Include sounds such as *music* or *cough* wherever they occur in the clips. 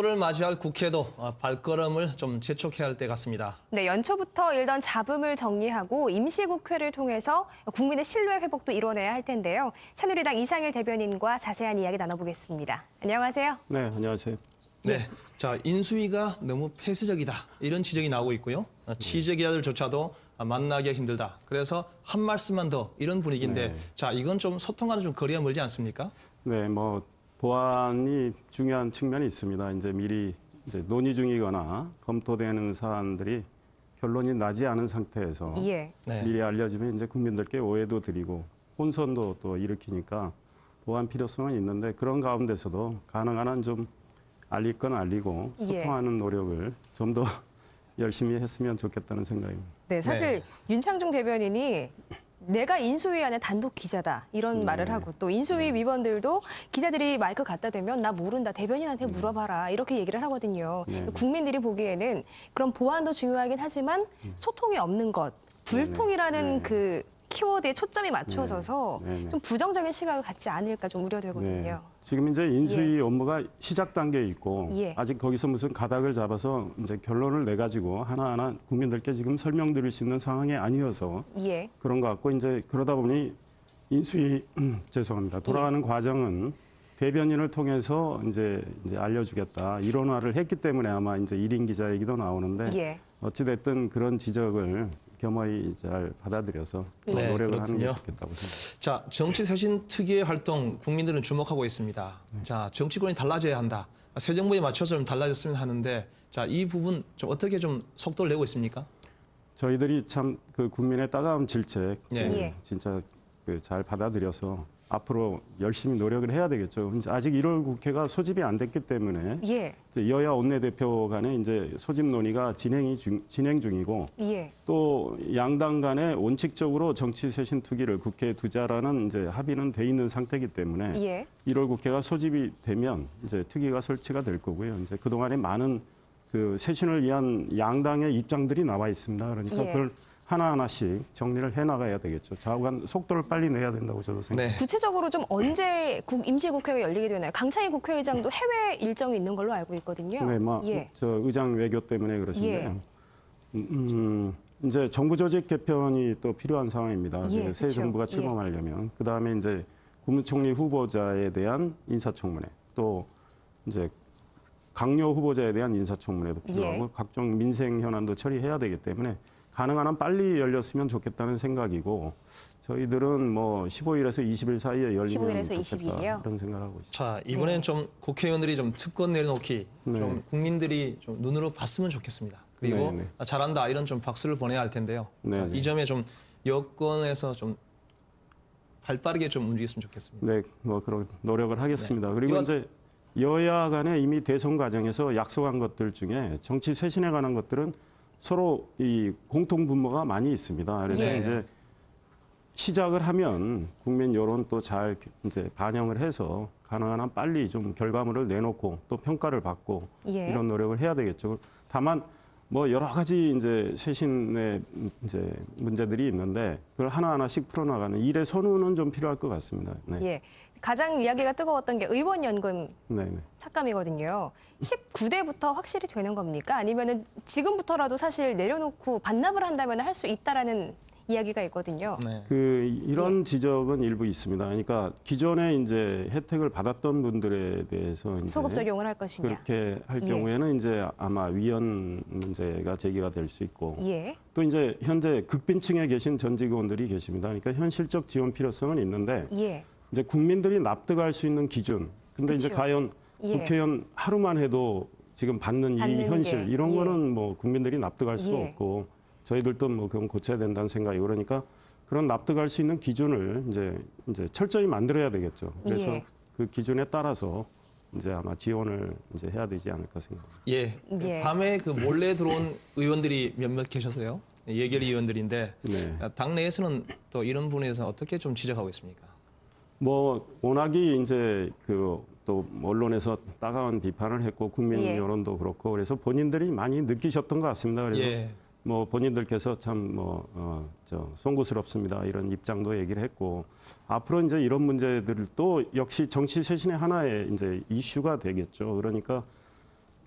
를 맞이할 국회도 어, 발걸음을 좀 재촉해야 할 때 같습니다. 네, 연초부터 일던 잡음을 정리하고 임시국회를 통해서 국민의 신뢰 회복도 이뤄내야 할 텐데요. 새누리당 이상일 대변인과 자세한 이야기 나눠보겠습니다. 안녕하세요. 네, 안녕하세요. 네, 자 인수위가 너무 폐쇄적이다 이런 지적이 나오고 있고요. 어, 취재기자들조차도 아, 만나기 힘들다. 그래서 한 말씀만 더 이런 분위기인데, 네. 자 이건 좀 소통하는 좀 거리가 멀지 않습니까? 네, 뭐 보안이 중요한 측면이 있습니다. 이제 미리 이제 논의 중이거나 검토되는 사안들이 결론이 나지 않은 상태에서 예. 네. 미리 알려지면 이제 국민들께 오해도 드리고 혼선도 또 일으키니까 보안 필요성은 있는데 그런 가운데서도 가능한 한 좀 알릴 건 알리고 예. 소통하는 노력을 좀더 *laughs* 열심히 했으면 좋겠다는 생각입니다. 네, 사실 윤창중 대변인이 내가 인수위 안에 단독 기자다 이런 네. 말을 하고 또 인수위 위원들도 기자들이 마이크 갖다 대면 나 모른다 대변인한테 네. 물어봐라 이렇게 얘기를 하거든요. 네. 국민들이 보기에는 그런 보안도 중요하긴 하지만 소통이 없는 것, 불통이라는 음. 네. 그 키워드에 초점이 맞춰져서 네. 네. 좀 부정적인 시각을 갖지 않을까 좀 우려되거든요. 네. 지금 이제 인수위 업무가 시작 단계에 있고 예. 아직 거기서 무슨 가닥을 잡아서 이제 결론을 내 가지고 하나하나 국민들께 지금 설명드릴 수 있는 상황이 아니어서 예, 그런 것 같고 이제 그러다 보니 인수위 죄송합니다. 돌아가는 예. 과정은 대변인을 통해서 이제 이제 알려주겠다 이론화를 했기 때문에 아마 이제 1인 기자 얘기도 나오는데 예. 어찌 됐든 그런 지적을 겸허히 잘 받아들여서 네, 노력을 하는 게 그렇군요. 좋겠다고 생각합니다. 자 정치 쇄신 특유의 활동 국민들은 주목하고 있습니다. 네. 자 정치권이 달라져야 한다. 새 정부에 맞춰서 좀 달라졌으면 하는데, 자 이 부분 좀 어떻게 좀 속도를 내고 있습니까? 저희들이 참 그 국민의 따가운 질책 예. 그 예. 진짜 그 잘 받아들여서 앞으로 열심히 노력을 해야 되겠죠. 아직 1월 국회가 소집이 안 됐기 때문에 예, 여야 원내대표 간에 이제 소집 논의가 진행이 중, 진행 중이고 예, 또 양당 간에 원칙적으로 정치 쇄신 투기를 국회에 두자라는 이제 합의는 돼 있는 상태이기 때문에 예. 1월 국회가 소집이 되면 이제 특위가 설치가 될 거고요. 이제 그동안에 많은 그 쇄신을 위한 양당의 입장들이 나와 있습니다. 그러니까 예. 그걸 하나하나씩 정리를 해 나가야 되겠죠. 좌우간 속도를 빨리 내야 된다고 저도 생각합니다. 네. 구체적으로 좀 언제 국- 임시국회가 열리게 되나요? 강창희 국회의장도 해외 일정이 있는 걸로 알고 있거든요. 네, 막 예. 저 의장 외교 때문에 그러신데 예. 음, 음, 이제 정부 조직 개편이 또 필요한 상황입니다. 예, 이제 새. 정부가 예. 출범하려면 그 다음에 이제 국무총리 후보자에 대한 인사청문회 또 이제 강요 후보자에 대한 인사청문회도 필요하고 예. 각종 민생 현안도 처리해야 되기 때문에 가능한 한 빨리 열렸으면 좋겠다는 생각이고 저희들은 뭐 15일에서 20일 사이에 열리면 15일에서 좋겠다 20일 이요? 이런 생각을 하고 있습니다. 자 이번엔 네. 좀 국회의원들이 좀 특권 내려놓기 네. 좀 국민들이 좀 눈으로 봤으면 좋겠습니다. 그리고 네, 네. 아, 잘한다 이런 좀 박수를 보내야 할 텐데요. 네, 자, 네. 이 점에 좀 여권에서 좀 발빠르게 좀 움직였으면 좋겠습니다. 네, 뭐 그런 노력을 하겠습니다. 그리고 이건- 이제 여야 간에 이미 대선 과정에서 약속한 것들 중에 정치 쇄신에 관한 것들은 서로 이 공통 분모가 많이 있습니다. 그래서 네. 이제 시작을 하면 국민 여론 또 잘 이제 반영을 해서 가능한 한 빨리 좀 결과물을 내놓고 또 평가를 받고 예. 이런 노력을 해야 되겠죠. 다만 뭐 여러 가지 이제 쇄신의 이제 문제들이 있는데 그걸 하나하나씩 풀어나가는 일의 선우는 좀 필요할 것 같습니다. 네. 예. 가장 이야기가 뜨거웠던 게 의원 연금 네, 네. 삭감이거든요. 19대부터 확실히 되는 겁니까? 아니면은 지금부터라도 사실 내려놓고 반납을 한다면 할 수 있다라는 이야기가 있거든요. 네. 그 이런 지적은 일부 있습니다. 그러니까 기존에 이제 혜택을 받았던 분들에 대해서 이제 소급 적용을 할 것이냐. 그렇게 할 예. 경우에는 이제 아마 위헌 문제가 제기가 될 수 있고 예. 또 이제 현재 극빈층에 계신 전 직원들이 계십니다. 그러니까 현실적 지원 필요성은 있는데 예. 이제 국민들이 납득할 수 있는 기준. 근데 이제 그쵸. 과연 예. 국회의원 하루만 해도 지금 받는 이 받는 현실 게, 이런 예. 거는 뭐 국민들이 납득할 수가 예. 없고 저희들도 뭐 그건 고쳐야 된다는 생각이 그러니까 그런 납득할 수 있는 기준을 이제 이제 철저히 만들어야 되겠죠. 그래서 예. 그 기준에 따라서 이제 아마 지원을 이제 해야 되지 않을까 생각합니다. 예. 예. 밤에 그 몰래 들어온 의원들이 몇몇 계셨어요. 예결 의원들인데 네. 아, 당내에서는 또 이런 부분에서 어떻게 좀 지적하고 있습니까? 뭐 워낙이 이제 그 또 언론에서 따가운 비판을 했고 국민 예. 여론도 그렇고 그래서 본인들이 많이 느끼셨던 것 같습니다. 그래서 예. 뭐 본인들께서 참뭐 어, 저 송구스럽습니다 이런 입장도 얘기를 했고 앞으로 이제 이런 문제들도 역시 정치 쇄신의 하나의 이제 이슈가 되겠죠. 그러니까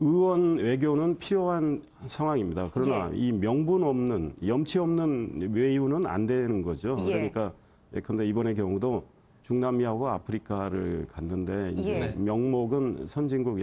의원 외교는 필요한 상황입니다. 그러나 예. 이 명분 없는 염치 없는 외유는 안 되는 거죠. 예. 그러니까 예컨대 이번의 경우도 중남미하고 아프리카를 갔는데 이제 예. 명목은 선진국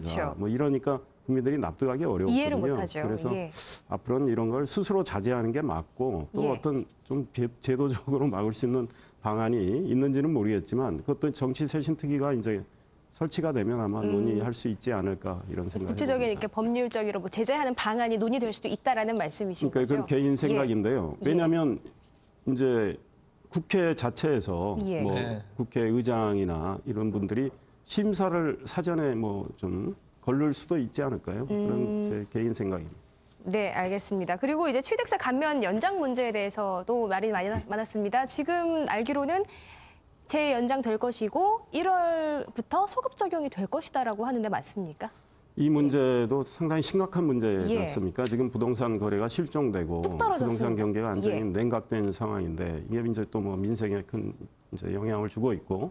그쵸. 뭐 이러니까 국민들이 납득하기 어려웠거든요. 이해를 못하죠. 그래서 예. 앞으로는 이런 걸 스스로 자제하는 게 맞고 또 예. 어떤 좀 제- 제도적으로 *laughs* 막을 수 있는 방안이 있는지는 모르겠지만 그것도 정치 쇄신 특위가 이제 설치가 되면 아마 논의할 수 있지 않을까 이런 생각이 음. 구체적인 이렇게 법률적으로 뭐 제재하는 방안이 논의될 수도 있다라는 말씀이신 그러니까 거죠? 그건 개인 예. 생각인데요. 왜냐하면 이제 국회 자체에서 예. 뭐 네. 국회의장이나 이런 분들이 심사를 사전에 뭐좀 걸릴 수도 있지 않을까요? 음. 그런 제 개인 생각입니다. 네, 알겠습니다. 그리고 이제 취득세 감면 연장 문제에 대해서도 말이 많이 나- 많았습니다. 지금 알기로는 재연장 될 것이고 1월부터 소급 적용이 될 것이다라고 하는데 맞습니까? 이 문제도 상당히 심각한 문제지 예. 않습니까? 지금 부동산 거래가 실종되고. 부동산 경기가 완전히 예. 냉각된 상황인데 이게 이제 또 뭐 민생에 큰 이제 영향을 주고 있고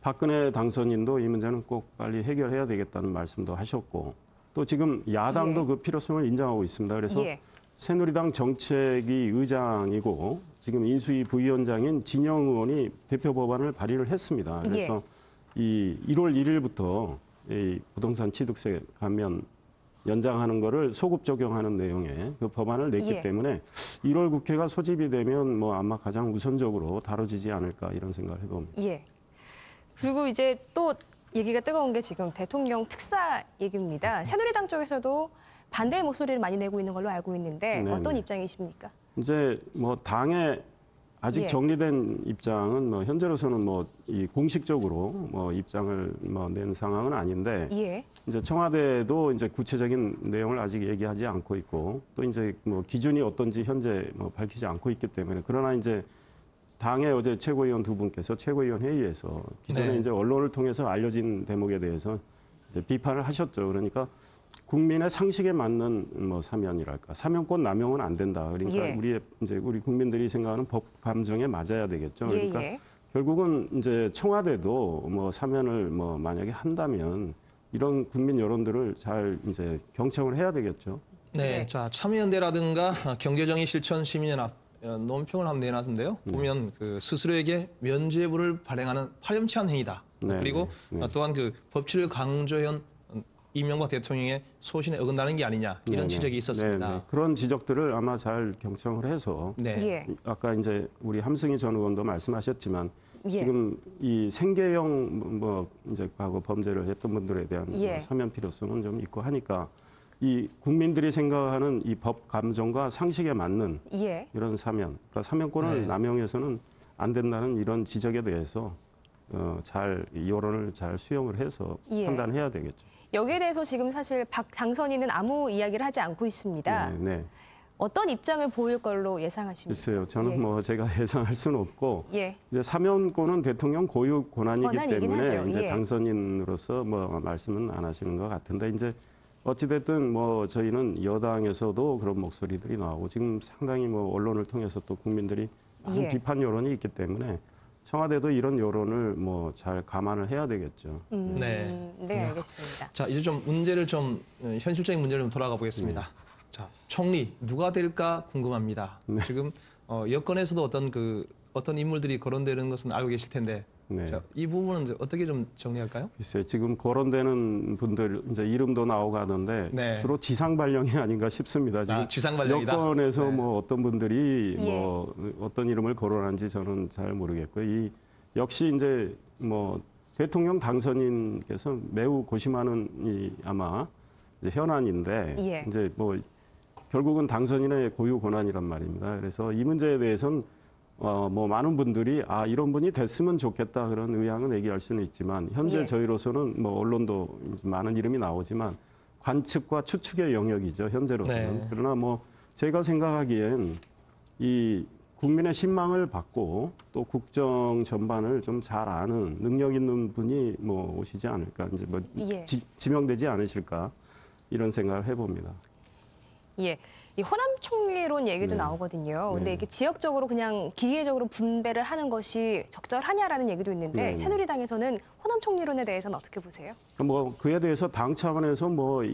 박근혜 당선인도 이 문제는 꼭 빨리 해결해야 되겠다는 말씀도 하셨고 또 지금 야당도 예. 그 필요성을 인정하고 있습니다. 그래서 예. 새누리당 정책위 의장이고 지금 인수위 부위원장인 진영 의원이 대표 법안을 발의를 했습니다. 그래서 이 1월 1일부터 이 부동산 취득세 감면 연장하는 거를 소급 적용하는 내용의 그 법안을 냈기 예. 때문에 1월 국회가 소집이 되면 뭐 아마 가장 우선적으로 다뤄지지 않을까 이런 생각을 해봅니다. 예. 그리고 이제 또 얘기가 뜨거운 게 지금 대통령 특사 얘기입니다. 새누리당 쪽에서도 반대의 목소리를 많이 내고 있는 걸로 알고 있는데 네, 어떤 네. 입장이십니까? 이제 뭐 당의 아직 예. 정리된 입장은 뭐 현재로서는 뭐 이 공식적으로 뭐 입장을 뭐 낸 상황은 아닌데 예. 이제 청와대도 이제 구체적인 내용을 아직 얘기하지 않고 있고 또 이제 뭐 기준이 어떤지 현재 뭐 밝히지 않고 있기 때문에 그러나 이제 당의 어제 최고위원 두 분께서 최고위원 회의에서 기존에 네. 이제 언론을 통해서 알려진 대목에 대해서 이제 비판을 하셨죠. 그러니까 국민의 상식에 맞는 뭐 사면이랄까 사면권 남용은 안 된다. 그러니까 예. 우리 이제 우리 국민들이 생각하는 법 감정에 맞아야 되겠죠. 예, 그러니까 예. 결국은 이제 청와대도 뭐 사면을 뭐 만약에 한다면 이런 국민 여론들을 잘 이제 경청을 해야 되겠죠. 네, 네. 자 참여연대라든가 경제정의 실천 시민연합 어, 논평을 한번 내놨는데요. 네. 보면 그 스스로에게 면죄부를 발행하는 파렴치한 행위다. 네, 그리고 네, 네. 어, 또한 그 법치를 강조한 어, 이명박 대통령의 소신에 어긋나는 게 아니냐 이런 네, 네. 지적이 네, 있었습니다. 네. 그런 지적들을 아마 잘 경청을 해서 네. 예. 아까 이제 우리 함승희 전 의원도 말씀하셨지만 예. 지금 이 생계형 뭐 이제 과거 범죄를 했던 분들에 대한 예. 뭐 사면 필요성은 좀 있고 하니까 이 국민들이 생각하는 이 법 감정과 상식에 맞는 예. 이런 사면, 그러니까 사면권을 네. 남용해서는 안 된다는 이런 지적에 대해서 어, 잘 여론을 잘 수용을 해서 예. 판단해야 되겠죠. 여기에 대해서 지금 사실 박 당선인은 아무 이야기를 하지 않고 있습니다. 네, 네. 어떤 입장을 보일 걸로 예상하십니까? 글쎄요, 저는 예. 뭐 제가 *laughs* 예상할 수는 없고 예. 이제 사면권은 대통령 고유 권한이기 때문에 하죠. 이제 예. 당선인으로서 뭐 말씀은 안 하시는 것 같은데 이제 어찌됐든 뭐 저희는 여당에서도 그런 목소리들이 나오고 지금 상당히 뭐 언론을 통해서 또 국민들이 많은 예. 비판 여론이 있기 때문에 청와대도 이런 여론을 뭐 잘 감안을 해야 되겠죠. 음, 네. 네, 알겠습니다. 자 이제 좀 문제를 좀 어, 현실적인 문제를 좀 돌아가 보겠습니다. 자 총리 누가 될까 궁금합니다. 지금 어, 여권에서도 어떤 그 어떤 인물들이 거론되는 것은 알고 계실 텐데 네. 자, 이 부분은 이제 어떻게 좀 정리할까요? 글쎄요, 지금 거론되는 분들 이제 이름도 나오고 하는데 네. 주로 지상 발령이 아닌가 싶습니다. 지금 아, 지상 발령이다? 여권에서 네. 뭐 어떤 분들이 예. 뭐 어떤 이름을 거론한지 저는 잘 모르겠고 이 역시 이제 뭐 대통령 당선인께서 매우 고심하는 이 아마 이제 현안인데 예. 이제 뭐 결국은 당선인의 고유 권한이란 말입니다. 그래서 이 문제에 대해서는 어, 뭐 많은 분들이 아 이런 분이 됐으면 좋겠다 그런 의향은 얘기할 수는 있지만 현재 예. 저희로서는 뭐 언론도 이제 많은 이름이 나오지만 관측과 추측의 영역이죠 현재로서는 네. 그러나 뭐 제가 생각하기엔 이 국민의 신망을 받고 또 국정 전반을 좀 잘 아는 능력 있는 분이 뭐 오시지 않을까 이제 뭐 예. 지, 지명되지 않으실까 이런 생각을 해봅니다. 예. 이 호남 총리론 얘기도 네. 나오거든요. 근데 네. 이게 지역적으로 그냥 기계적으로 분배를 하는 것이 적절하냐라는 얘기도 있는데 네. 새누리당에서는 호남 총리론에 대해서는 어떻게 보세요? 뭐 그에 대해서 당 차원에서 뭐